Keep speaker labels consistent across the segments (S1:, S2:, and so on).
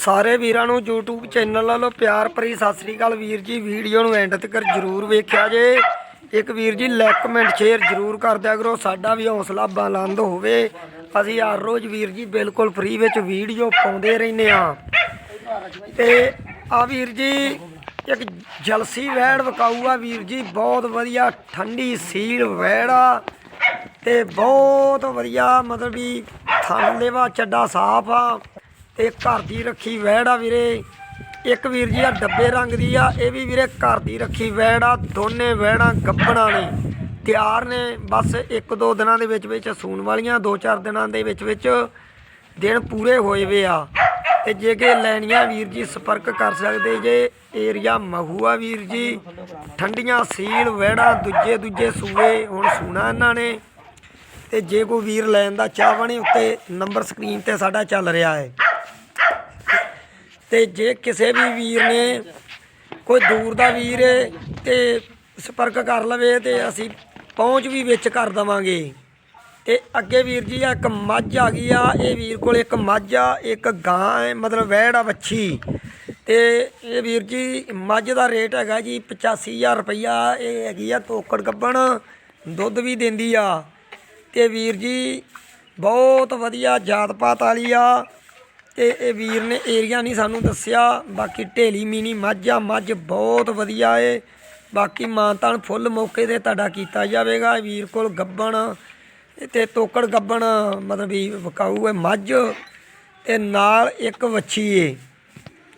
S1: ਸਾਰੇ ਵੀਰਾਂ ਨੂੰ YouTube ਚੈਨਲ ਵੱਲੋਂ ਪਿਆਰ ਭਰੀ ਸਤਿ ਸ੍ਰੀ ਅਕਾਲ ਵੀਰ ਜੀ। ਵੀਡੀਓ ਨੂੰ ਐਂਡ ਤੱਕ ਜਰੂਰ ਵੇਖਿਆ ਜੇ। ਇੱਕ ਵੀਰ ਜੀ ਲਾਈਕ ਕਮੈਂਟ ਸ਼ੇਅਰ ਜਰੂਰ ਕਰ ਦਿਆ ਕਰੋ। ਸਾਡਾ ਵੀ ਹੌਸਲਾ ਬੁਲੰਦ ਹੋਵੇ। ਅਸੀਂ ਹਰ ਰੋਜ਼ ਵੀਰ ਜੀ ਬਿਲਕੁਲ ਫ੍ਰੀ ਵਿੱਚ ਵੀਡੀਓ ਪਾਉਂਦੇ ਰਹਿੰਦੇ ਆ ਤੇ ਆ ਵੀਰ ਜੀ, ਇੱਕ ਜਲਸੀ ਵੈੜ ਵਿਕਾਊ ਵੀਰ ਜੀ। ਬਹੁਤ ਵਧੀਆ ਠੰਡੀ ਸੀਲ ਵੈੜ ਆ। ਤੇ ਬਹੁਤ ਵਧੀਆ ਮਤਲਬ ਵੀ ਥਣ ਦੇਵਾ ਚੱਡਾ ਸਾਫ਼ ਆ। ਤੇ ਘਰ ਦੀ ਰੱਖੀ ਵੈੜ ਆ ਵੀਰੇ। ਇੱਕ ਵੀਰ ਜੀ ਆ ਡੱਬੇ ਰੰਗ ਦੀ ਆ, ਇਹ ਵੀ ਵੀਰੇ ਘਰ ਦੀ ਰੱਖੀ ਵੈੜ ਆ, ਦੋਨੇ ਵੈੜਾਂ ਗੱਬਣਾ ਨੇ। ਤਿਆਰ ਨੇ, ਬਸ ਇੱਕ ਦੋ ਦਿਨਾਂ ਦੇ ਵਿੱਚ ਵਿੱਚ ਸੂਣ ਵਾਲੀਆਂ, ਦੋ ਚਾਰ ਦਿਨਾਂ ਦੇ ਵਿੱਚ ਵਿੱਚ ਦਿਨ ਪੂਰੇ ਹੋਏ ਵੇ ਆ। ਤੇ ਜੇ ਕਿ ਲੈਣੀਆਂ ਵੀਰ ਜੀ ਸੰਪਰਕ ਕਰ ਸਕਦੇ ਜੇ, ਏਰੀਆ ਮਹੂਆ ਵੀਰ ਜੀ, ਠੰਡੀਆਂ ਸੀਲ ਵਹਿੜਾ ਦੂਜੇ ਦੂਜੇ ਸੂਏ, ਹੁਣ ਸੂਣਾ ਇਹਨਾਂ ਨੇ। ਤੇ ਜੇ ਕੋਈ ਵੀਰ ਲੈਣ ਦਾ ਚਾਹਵਣੇ ਉੱਤੇ ਨੰਬਰ ਸਕਰੀਨ ਤੇ ਸਾਡਾ ਚੱਲ ਰਿਹਾ ਹੈ। ਤੇ ਜੇ ਕਿਸੇ ਵੀ ਵੀਰ ਨੇ ਕੋਈ ਦੂਰ ਦਾ ਵੀਰ ਹੈ ਤੇ ਸੰਪਰਕ ਕਰ ਲਵੇ ਤੇ ਅਸੀਂ ਪਹੁੰਚ ਵੀ ਵਿੱਚ ਕਰ ਦਵਾਂਗੇ। ਤੇ ਅੱਗੇ ਵੀਰ ਜੀ ਆ ਇੱਕ ਮੱਝ ਆ ਗਈ ਆ, ਇਹ ਵੀਰ ਕੋਲ ਇੱਕ ਮੱਝ ਆ, ਇੱਕ ਗਾਂ ਹੈ ਮਤਲਬ ਵੈੜ ਆ ਵੱਛੀ। ਤੇ ਇਹ ਵੀਰ ਜੀ, ਮੱਝ ਦਾ ਰੇਟ ਹੈਗਾ ਜੀ 85000 ਰੁਪਈਆ, ਇਹ ਹੈਗੀ ਆ ਤੋਕੜ ਗੱਬਣ, ਦੁੱਧ ਵੀ ਦਿੰਦੀ ਆ। ਤੇ ਵੀਰ ਜੀ, ਬਹੁਤ ਵਧੀਆ ਜਾਤ ਪਾਤ ਵਾਲੀ ਆ। ਤੇ ਇਹ ਵੀਰ ਨੇ ਏਰੀਆ ਨਹੀਂ ਸਾਨੂੰ ਦੱਸਿਆ। ਬਾਕੀ ਢੇਲੀ ਮੀਨੀ ਮੱਝ ਆ, ਮੱਝ ਬਹੁਤ ਵਧੀਆ ਏ। ਬਾਕੀ ਮਾਨਤਾਨ ਫੁੱਲ ਮੌਕੇ ਤੇ ਤੁਹਾਡਾ ਕੀਤਾ ਜਾਵੇਗਾ। ਇਹ ਵੀਰ ਕੋਲ ਗੱਬਣ ਤੇ ਤੋਕੜ ਗੱਬਣ, ਮਤਲਬ ਵੀ ਵਿਕਾਊ ਹੈ ਮੱਝ। ਤੇ ਨਾਲ ਇੱਕ ਵੱਛੀ ਏ।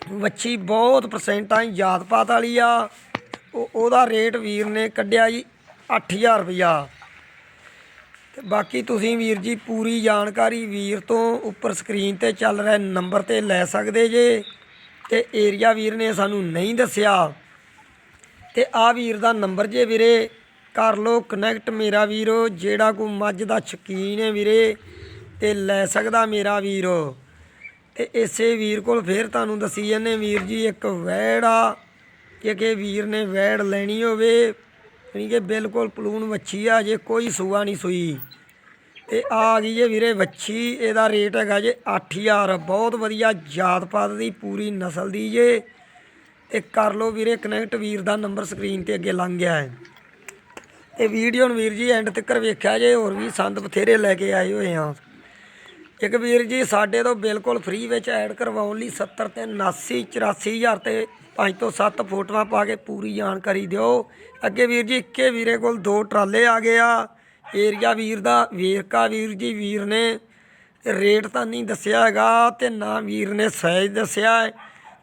S1: ਵੱਛੀ ਬਹੁਤ ਪਰਸੈਂਟਾਂ ਜਾਤ ਪਾਤ ਵਾਲੀ ਆ। ਉਹ ਉਹਦਾ ਰੇਟ ਵੀਰ ਨੇ ਕੱਢਿਆ ਜੀ 8000 ਰੁਪਇਆ। ਤੇ ਬਾਕੀ ਤੁਸੀਂ ਵੀਰ ਜੀ ਪੂਰੀ ਜਾਣਕਾਰੀ ਵੀਰ ਤੋਂ ਉੱਪਰ ਸਕਰੀਨ ਤੇ ਚੱਲ ਰਿਹਾ ਨੰਬਰ ਤੇ ਲੈ ਸਕਦੇ ਜੇ। ਤੇ ਏਰੀਆ ਵੀਰ ਨੇ ਸਾਨੂੰ ਨਹੀਂ ਦੱਸਿਆ। ਤੇ ਆ ਵੀਰ ਦਾ ਨੰਬਰ ਜੇ ਵੀਰੇ, ਕਰ ਲੋ ਕਨੈਕਟ ਮੇਰਾ ਵੀਰੋ, ਜਿਹੜਾ ਕੋ ਮੱਝ ਦਾ ਸ਼ਕੀਨ ਹੈ ਵੀਰੇ, ਤੇ ਲੈ ਸਕਦਾ ਮੇਰਾ ਵੀਰੋ। ਤੇ ਇਸੇ ਵੀਰ ਕੋਲ ਫੇਰ ਤੁਹਾਨੂੰ ਦੱਸੀ ਜਾਂਦੇ ਵੀਰ ਜੀ, ਇੱਕ ਵੈੜ ਆ ਕਿ ਕਿ ਵੀਰ ਨੇ ਵੈੜ ਲੈਣੀ ਹੋਵੇ। ਯਾਨੀ ਕਿ ਬਿਲਕੁਲ ਪਲੂਨ ਵੱਛੀ ਆ, ਜੇ ਕੋਈ ਸੂਆ ਨਹੀਂ ਸੂਈ। ਤੇ ਆ ਗਈ ਜੇ ਵੀਰੇ ਵੱਛੀ, ਇਹਦਾ ਰੇਟ ਹੈਗਾ ਜੇ 8000 ਬਹੁਤ ਵਧੀਆ ਜਾਤ ਪਾਤ ਦੀ ਪੂਰੀ ਨਸਲ ਦੀ ਜੇ। ਤੇ ਕਰ ਲਓ ਵੀਰੇ ਕਨੈਕਟ ਵੀਰ ਦਾ ਨੰਬਰ ਸਕਰੀਨ ਤੇ ਅੱਗੇ ਲੰਘ ਗਿਆ ਹੈ। ਤੇ ਵੀਡੀਓ ਨੂੰ ਵੀਰ ਜੀ ਐਂਡ ਤੱਕ ਵੇਖਿਆ ਜੇ, ਹੋਰ ਵੀ ਸੰਦ ਬਥੇਰੇ ਲੈ ਕੇ ਆਏ ਹੋਏ ਆ। ਇੱਕ ਵੀਰ ਜੀ, ਸਾਡੇ ਤੋਂ ਬਿਲਕੁਲ ਫ੍ਰੀ ਵਿੱਚ ਐਡ ਕਰਵਾਉਣ ਲਈ 70 ਤੇ 79 84000 ਤੇ 5 ਤੋਂ 7 ਫੋਟੋਆਂ ਪਾ ਕੇ ਪੂਰੀ ਜਾਣਕਾਰੀ ਦਿਓ। ਅੱਗੇ ਵੀਰ ਜੀ, ਇੱਕੇ ਵੀਰੇ ਕੋਲ ਦੋ ਟਰਾਲੇ ਆ ਗਏ ਆ। ਏਰੀਆ ਵੀਰ ਦਾ, ਵੇਰਕਾ ਵੀਰ ਜੀ, ਵੀਰ ਨੇ ਰੇਟ ਤਾਂ ਨਹੀਂ ਦੱਸਿਆ ਹੈਗਾ ਤੇ ਨਾ ਵੀਰ ਨੇ ਸਾਈਜ਼ ਦੱਸਿਆ ਹੈ।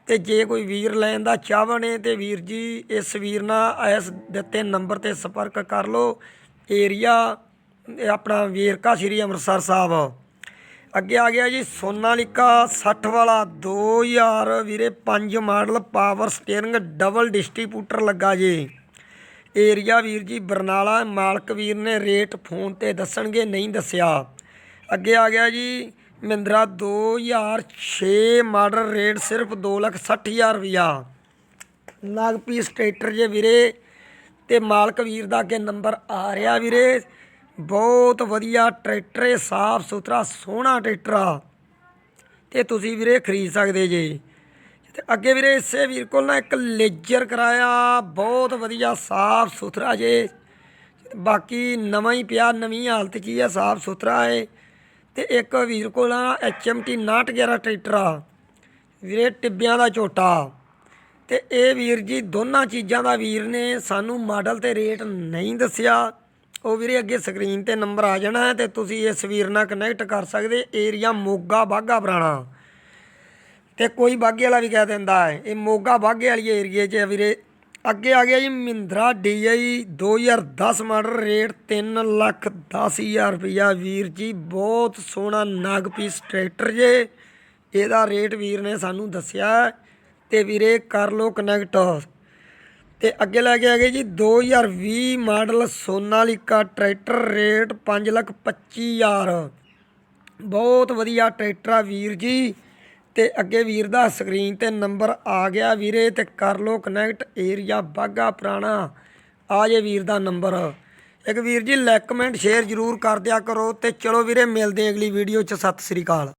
S1: ਤੇ ਜੇ ਕੋਈ ਵੀਰ ਲੈਣ ਦਾ ਚਾਹਵਣੇ ਤੇ ਵੀਰ ਜੀ, ਇਸ ਵੀਰ ਨਾਲ ਇਸ ਦਿੱਤੇ ਨੰਬਰ ਤੇ ਸੰਪਰਕ ਕਰ ਲਓ। ਏਰੀਆ ਆਪਣਾ ਵੇਰਕਾ ਸ਼੍ਰੀ ਅੰਮ੍ਰਿਤਸਰ ਸਾਹਿਬ। ਅੱਗੇ ਆ ਗਿਆ ਜੀ ਸੋਨਾਲੀਕਾ 60 ਵਾਲਾ 2000 ਵੀਰੇ 5 model power steering, double distributor ਲੱਗਾ ਜੀ। ਏਰੀਆ ਵੀਰ ਜੀ ਬਰਨਾਲਾ, ਮਾਲਕ ਵੀਰ ਨੇ ਰੇਟ ਫੋਨ ਤੇ ਦੱਸਣਗੇ, ਨਹੀਂ ਦੱਸਿਆ। ਅੱਗੇ ਆ ਗਿਆ ਜੀ ਮਹਿੰਦਰਾ 2006 ਮਾਡਲ, ਰੇਟ ਸਿਰਫ 260000 ਰੁਪਿਆ ਨਾਗਪੀਸ ਸਟੇਟਰ ਜੇ ਵੀਰੇ, ਤੇ ਮਾਲਕ ਵੀਰ ਦਾ ਅੱਗੇ ਨੰਬਰ ਆ ਰਿਹਾ ਵੀਰੇ। ਬਹੁਤ ਵਧੀਆ ਟਰੈਕਟਰ ਹੈ, ਸਾਫ਼ ਸੁਥਰਾ, ਸੋਹਣਾ ਟਰੈਕਟਰ ਆ। ਤੇ ਤੁਸੀਂ ਵੀਰੇ ਖਰੀਦ ਸਕਦੇ ਜੇ। ਤੇ ਅੱਗੇ ਵੀਰੇ ਇਸੇ ਵੀਰ ਕੋਲ ਨਾ ਇੱਕ ਲੇਜਰ ਕਰਾਇਆ, ਬਹੁਤ ਵਧੀਆ, ਸਾਫ਼ ਸੁਥਰਾ ਜੇ। ਬਾਕੀ ਨਵਾਂ ਹੀ ਪਿਆ, ਨਵੀਂ ਹਾਲਤ 'ਚ ਹੀ ਆ, ਸਾਫ਼ ਸੁਥਰਾ ਹੈ। ਤੇ ਇੱਕ ਵੀਰ ਕੋਲ ਆ ਐਚਐਮਟੀ 911 ਟਰੈਕਟਰ ਆ। ਵੀਰੇ ਟਿੱਬਿਆਂ ਦਾ ਝੋਟਾ। ਤੇ ਇਹ ਵੀਰ ਜੀ ਦੋਨਾਂ ਚੀਜ਼ਾਂ ਦਾ ਵੀਰ ਨੇ ਸਾਨੂੰ ਮਾਡਲ ਤੇ ਰੇਟ ਨਹੀਂ ਦੱਸਿਆ। ਉਹ ਵੀਰੇ ਅੱਗੇ ਸਕਰੀਨ ਤੇ ਨੰਬਰ ਆ ਜਾਣਾ ਹੈ ਤੇ ਤੁਸੀਂ ਇਸ ਵੀਰ ਨਾਲ ਕਨੈਕਟ ਕਰ ਸਕਦੇ ਏਰੀਆ ਮੋਗਾ ਬਾਗਾ ਪੁਰਾਣਾ। ਤੇ ਕੋਈ ਬਾਗੇ ਵਾਲਾ ਵੀ ਕਹਿ ਦਿੰਦਾ ਹੈ, ਇਹ ਮੋਗਾ ਬਾਗੇ ਵਾਲੀ ਏਰੀਏ 'ਚ ਹੈ ਵੀਰੇ। ਅੱਗੇ ਆ ਗਿਆ ਜੀ Mahindra DI 2010 model rate 3 lakh 10000 ਰੁਪਇਆ ਵੀਰ ਜੀ, ਬਹੁਤ ਸੋਹਣਾ ਨਾਗਪੀਸ ਟਰੈਕਟਰ ਜੇ। ਇਹਦਾ ਰੇਟ ਵੀਰ ਨੇ ਸਾਨੂੰ ਦੱਸਿਆ। ਹੈ। ਤੇ ਵੀਰੇ, ਕਰ ਲੋ ਕਨੈਕਟ ਤੇ ਅੱਗੇ ਲੈ ਕੇ ਆ ਗਏ ਜੀ 2020 model Sonalika tractor, rate 5 lakh 25000 ਬਹੁਤ ਵਧੀਆ ਟਰੈਕਟਰ ਆ ਵੀਰ ਜੀ। ਤੇ ਅੱਗੇ ਵੀਰ ਦਾ ਸਕਰੀਨ ਤੇ ਨੰਬਰ ਆ ਗਿਆ ਵੀਰੇ, ਤੇ ਕਰ ਲੋ ਕਨੈਕਟ ਏਰੀਆ ਬਾਗਾ ਪੁਰਾਣਾ। ਆ ਜੇ ਵੀਰ ਦਾ ਨੰਬਰ। ਇੱਕ ਵੀਰ ਜੀ ਲਾਈਕ ਕਮੈਂਟ ਸ਼ੇਅਰ ਜਰੂਰ ਕਰ ਦਿਆ ਕਰੋ। ਤੇ ਚਲੋ ਵੀਰੇ, ਮਿਲਦੇ ਅਗਲੀ ਵੀਡੀਓ 'ਚ। ਸਤਿ ਸ੍ਰੀ ਅਕਾਲ।